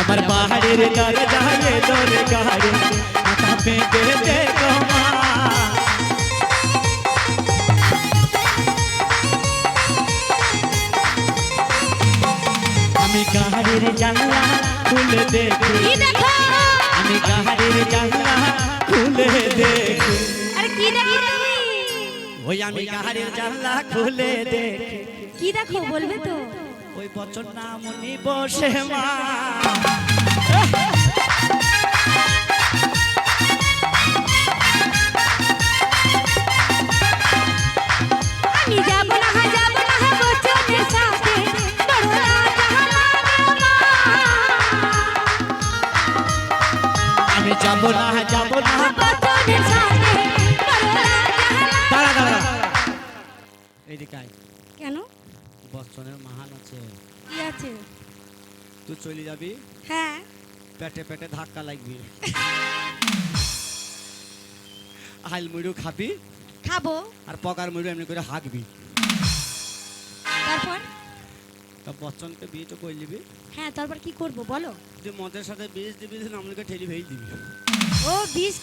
আমার বাহারের দরজা এলো রে গাড়ি। মাথা পেতে দেখো মা। আমি গাড়ির জানলা খুলে দেখি। আমি গাড়ির জানলা খুলে দেখি। আরে কি দেখো ওই আমি গাড়ির জানলা খুলে দেখি। কি দেখো বলবে তো? ওই বচন নামনি বসে মা। যাব না যাব না দাঁড়া দাঁড়া। এইদিকে কেন? বচনের মহান আছে। কি আছে? তুই চলে যাবি? হ্যাঁ। পেটে পেটে ধাক্কা লাগবি। হাইল মুড়িও খাবি? খাব। আর পকার মুড়ি এমনি করে হাঁকবি। তারপর? তা বচ্চনকে বিয়ে তো করে নিবি। হ্যাঁ তারপর কি করব বলো? যে মদের সাথে বিষ দিবি আমাকে ঠেলি ভেজ দিবি। ও বিষ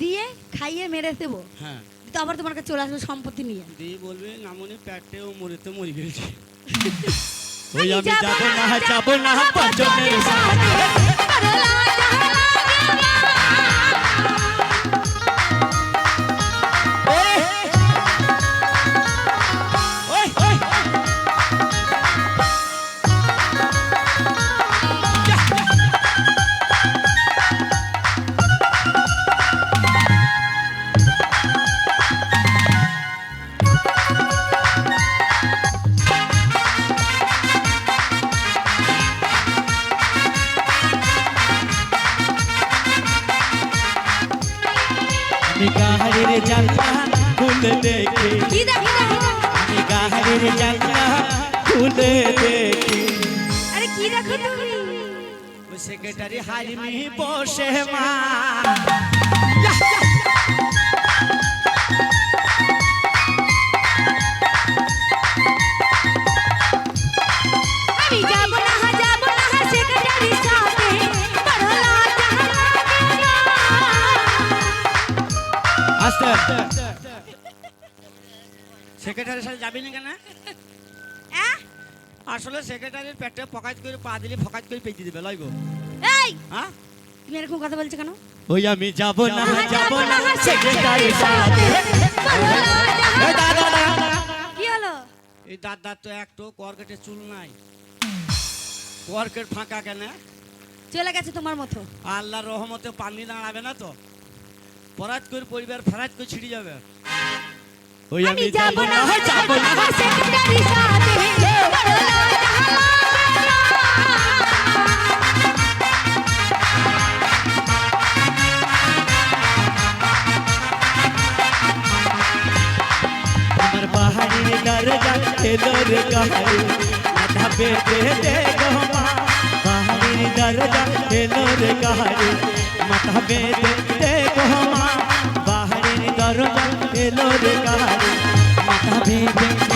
দিয়ে খাইয়ে মেরে দেবো? হ্যাঁ। তো আবার তোমার কাছে চলে আসবে সম্পত্তি নিয়ে। দিয়ে বলবি নামনি পেটে ও মরিতে মরি গেছে। ওই আমি যাব না যাব না বচনের সাথে আমি গাড়ির জানলা খুলে দেখি কি দেখো দেখো আমি গাড়ির জানলা খুলে দেখি আরে কি দেখো তুমি ওই সেক্রেটারি হারিমি বসে মা সেক্রেটারির সাথে যাবি না কেন? আসলে সেক্রেটারির পেটে পকাত করে পা দিলে ফকাত করে পেঁচে দিবে লইব। এই! হ্যাঁ? তুমি এরকম কথা বলছো কেন? ওই আমি যাব না যাব না সেক্রেটারির সাথে। কি হলো? এই দাদা তো একটু কর্কেটে চুল নাই। কর্কেট ফাঁকা কেন? চলে গেছে তোমার মতো। আল্লাহর রহমতে পানি দাঁড়াবে না তো? পরাত করে পরিবার ফেরাত করে ছিড়ে যাবে। ওই আমি যাব না যাব না। হা সেক্রেটারির সাথে বড়লা জাহালা আমার পাহাড়ির দরজা এলো রে গাড়ি মাথা পেতে দে গো মা দরজা এলো রে গাড়ি। মাথা পেতে